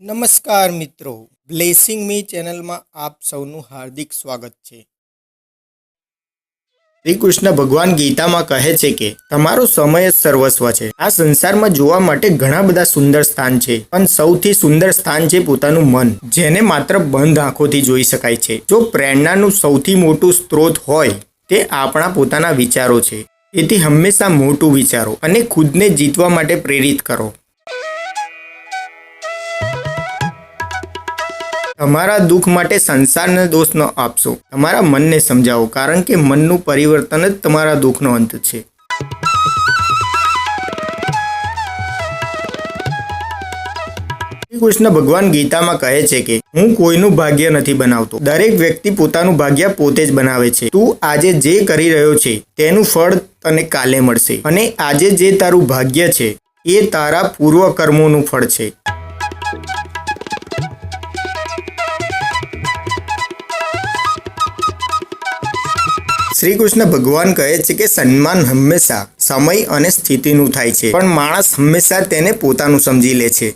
નમસ્કાર મિત્રો. બ્લેસિંગ મી ચેનલમાં આપ સૌનું હાર્દિક સ્વાગત છે. શ્રી કૃષ્ણ ભગવાન ગીતામાં કહે છે કે, તમારો સમય જ સર્વસ્વ છે. આ સંસારમાં જોવા માટે ઘણા બધા સુંદર સ્થાન છે. પણ સૌથી સુંદર સ્થાન છે પોતાનું મન, જેને માત્ર બંધ આંખોથી જોઈ શકાય છે. જો પ્રેરણાનું સૌથી મોટું સ્ત્રોત હોય, તે આપણા પોતાના વિચારો છે. તેથી હંમેશા મોટું વિચારો અને ખુદને જીતવા માટે પ્રેરિત કરો. તમારા દુઃખ માટે સંસારને દોષ ન આપશો. તમારા મનને સમજાવો, કારણ કે મનનું પરિવર્તન જ તમારા દુઃખનો અંત છે. શ્રી કૃષ્ણ ભગવાન ગીતામાં કહે છે કે, હું કોઈનું ભાગ્ય નથી બનાવતો. દરેક વ્યક્તિ પોતાનું ભાગ્ય પોતે જ બનાવે છે. તું આજે જે કરી રહ્યો છે, તેનું ફળ તને કાલે મળશે. અને આજે જે તારું ભાગ્ય છે, એ તારા પૂર્વ કર્મોનું ફળ છે. શ્રી કૃષ્ણ ભગવાન કહે છે કે સન્માન હંમેશા, સમય અને સ્થિતિનું થાય છે. પણ માણસ હંમેશા તેને પોતાનું સમજી લે છે.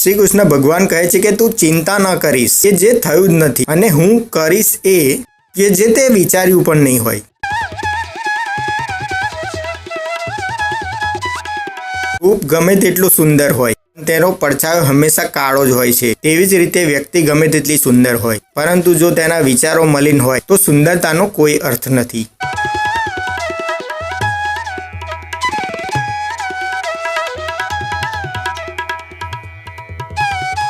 શ્રી કૃષ્ણ ભગવાન કહે છે કે તું ચિંતા ન કરીશ, કે જે થયું જ નથી, અને હું કરીશ એ, કે જે તે વિચાર્યું પણ નહીં હોય. રૂપ ગમે તેટલું સુંદર હોય. તેનો પડછાયો હંમેશા કાળો જ હોય છે. તેવી જ રીતે વ્યક્તિ ગમે તેટલી સુંદર હોય, પરંતુ જો તેના વિચારો મલિન હોય, તો સુંદરતાનો કોઈ અર્થ નથી.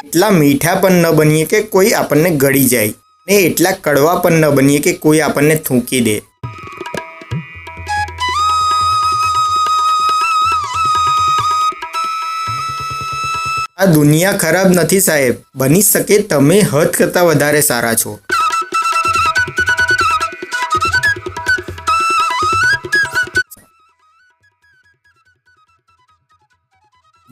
એટલા મીઠા પણ ન બનીએ કે કોઈ આપણને ગળી જાય, ને એટલા કડવા પણ ન બનીએ કે કોઈ આપણને થૂંકી દે. આ દુનિયા ખરાબ નથી સાહેબ. બની શકે તમે હદ કરતાં વધારે સારા છો.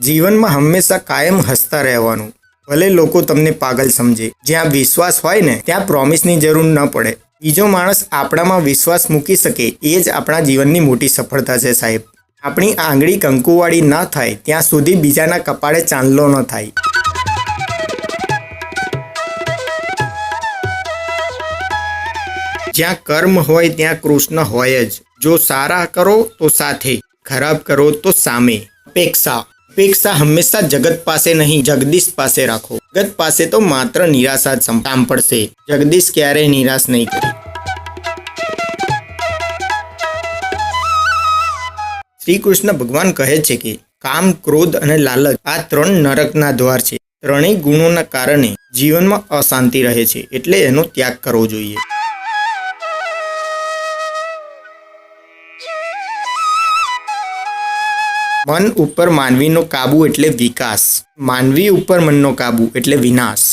જીવનમાં હંમેશા કાયમ હસતા રહેવાનું. ભલે લોકો તમને પાગલ સમજે. જ્યાં વિશ્વાસ હોય ને, ત્યાં પ્રોમિસની જરૂર ન પડે. બીજો માણસ આપણામાં વિશ્વાસ મૂકી શકે, એ જ આપણા જીવનની મોટી સફળતા છે સાહેબ. આપણી આંગળી કંકુવાળી ન થાય, ત્યાં સુધી બીજાના કપાળે ચાંદલો ન થાય. જ્યાં કર્મ હોય ત્યાં કૃષ્ણ હોય જ. જો સારા કરો તો સાથે, ખરાબ કરો તો સામે. અપેક્ષા. અપેક્ષા હંમેશા જગત પાસે નહીં, જગદીશ પાસે રાખો. જગત પાસે તો માત્ર નિરાશા જ સમ- પડશે. જગદીશ ક્યારેય નિરાશ નહીં કરે. શ્રી કૃષ્ણ ભગવાન કહે છે કે કામ, ક્રોધ અને લાલચ આ ત્રણ નરકના દ્વાર છે. ત્રણેય ગુણોના કારણે જીવનમાં અશાંતિ રહે છે, એટલે એનો ત્યાગ કરવો જોઈએ. મન ઉપર માનવીનો કાબુ એટલે વિકાસ. માનવી ઉપર મનનો કાબુ એટલે વિનાશ.